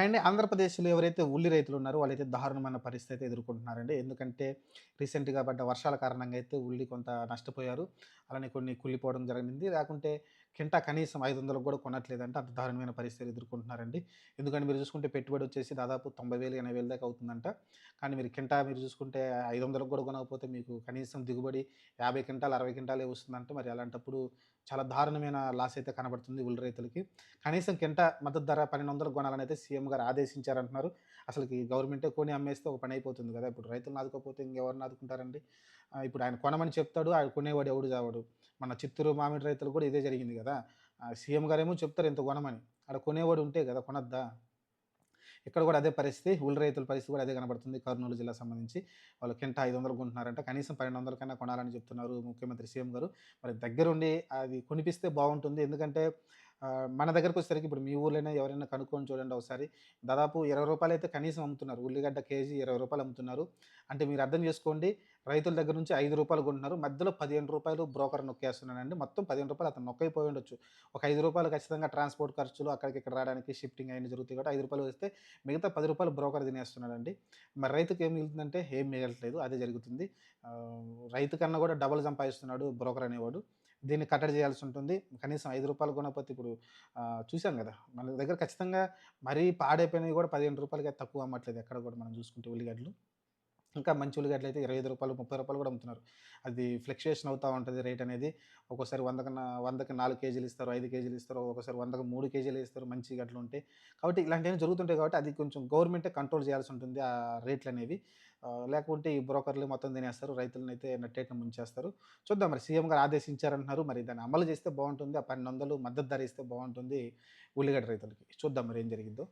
And ఆంధ్రప్రదేశ్లో ఎవరైతే ఉల్లి రైతులు ఉన్నారో వాళ్ళైతే దారుణమైన పరిస్థితి అయితే ఎదుర్కొంటున్నారండి. ఎందుకంటే రీసెంట్గా పడ్డ వర్షాల కారణంగా అయితే ఉల్లి కొంత నష్టపోయారు. అలానే కొన్ని కుళ్ళిపోవడం జరిగింది. లేకుంటే కింటా కనీసం ఐదు వందలకు కూడా కొనట్లేదంటే అంత దారుణమైన పరిస్థితులు ఎదుర్కొంటున్నారండి. ఎందుకంటే మీరు చూసుకుంటే పెట్టుబడి వచ్చేసి దాదాపు తొంభై వేలు ఎనభై వేలు దాకా అవుతుందంట. కానీ మీరు కింటా మీరు చూసుకుంటే ఐదు వందలకు కూడా కొనకపోతే మీకు కనీసం దిగుబడి యాభై క్వింటాలు అరవై క్వింటాలే వస్తుందంటే. మరి అలాంటప్పుడు చాలా దారుణమైన లాస్ అయితే కనబడుతుంది ఉల్లి రైతులకి. కనీసం కింట మద్దతు ధర పన్నెండు వందలు కొనాలని అయితే సీఎం గారు ఆదేశించారంటున్నారు. అసలుకి గవర్నమెంటే కొని అమ్మేస్తే ఒక పని అయిపోతుంది కదా. ఇప్పుడు రైతులను ఆదుకోకపోతే ఇంకెవరిని ఆదుకుంటారండి ఇప్పుడు ఆయన కొనమని చెప్తాడు ఆయన కొనేవాడు ఎవడు చావాడు. మన చిత్తూరు మామిడి రైతులు కూడా ఇదే జరిగింది కదా. సీఎం గారేమో చెప్తారు ఇంత కొనమని. అక్కడ కొనేవాడు ఉంటే కదా కొనద్దా? ఇక్కడ కూడా అదే పరిస్థితి. ఊళ్ళ రైతుల పరిస్థితి కూడా అదే కనబడుతుంది. కర్నూలు జిల్లా సంబంధించి. వాళ్ళు కింట ఐదు వందలు కొంటున్నారంట. కనీసం పన్నెండు వందల కన్నా కొనాలని చెప్తున్నారు ముఖ్యమంత్రి సీఎం గారు. మరి దగ్గరుండి అది కొనిపిస్తే బాగుంటుంది. ఎందుకంటే మన దగ్గరకు వచ్చేసరికి ఇప్పుడు మీ ఊర్లోనే ఎవరైనా కనుక్కొని చూడండి ఒకసారి. దాదాపు ఇరవై రూపాయలు అయితే కనీసం అమ్ముతున్నారు. ఉల్లిగడ్డ కేజీ ఇరవై రూపాయలు అమ్ముతున్నారు. అంటే మీరు అర్థం చేసుకోండి రైతుల దగ్గర నుంచి ఐదు రూపాయలు కొంటున్నారు. మధ్యలో పదిహేను రూపాయలు బ్రోకర్ నొక్కేస్తున్నానండి మొత్తం పదిహేను రూపాయలు అతను నొక్కైపోయి ఉండొచ్చు ఒక ఐదు రూపాయలు ఖచ్చితంగా ట్రాన్స్పోర్ట్ ఖర్చులు అక్కడికి ఇక్కడ రావడానికి షిఫ్టింగ్ అయిన జరుగుతాయి కాబట్టి ఐదు రూపాయలు వస్తే మిగతా పది రూపాయలు బ్రోకర్ తినేస్తున్నాడండి. మరి రైతుకి ఏం మిగులుతుందంటే ఏం మిగలట్లేదు. అదే జరుగుతుంది. రైతు కన్నా కూడా డబల్ సంపాదిస్తున్నాడు బ్రోకర్ అనేవాడు. దీన్ని కట్టడి చేయాల్సి ఉంటుంది. కనీసం ఐదు రూపాయలు కొనకపోతే ఇప్పుడు చూసాం కదా! మన దగ్గర ఖచ్చితంగా మరీ పాడైపోయినవి కూడా పదిహేను రూపాయలకి తక్కువ అమ్మట్లేదు ఎక్కడ కూడా మనం చూసుకుంటే ఉల్లిగడ్డలు. ఇంకా మంచి ఉల్లిగడ్డలు అయితే ఇరవై ఐదు రూపాయలు ముప్పై రూపాయలు కూడా అమ్ముతున్నారు. అది ఫ్లక్చుయేషన్ అవుతూ ఉంటుంది రేట్ అనేది. ఒక్కోసారి వందకి వందకి నాలుగు కేజీలు ఇస్తారు ఐదు కేజీలు ఇస్తారు ఒక్కోసారి వందకి మూడు కేజీలు ఇస్తారు మంచి గడ్డలు ఉంటాయి కాబట్టి ఇలాంటివన్నీ జరుగుతుంటాయి కాబట్టి అది కొంచెం గవర్నమెంటే కంట్రోల్ చేయాల్సి ఉంటుంది ఆ రేట్లు అనేవి. లేకుంటే ఈ బ్రోకర్లు మొత్తం తినేస్తారు రైతులను అయితే నట్టేట్న ముంచేస్తారు. చూద్దాం మరి సీఎం గారు ఆదేశించారంటున్నారు మరి దాన్ని అమలు చేస్తే బాగుంటుంది ఆ పన్నెండు వందలు మద్దతు ధర ఇస్తే బాగుంటుంది ఉల్లిగడ్డ రైతులకి. చూద్దాం మరి ఏం జరిగిందో.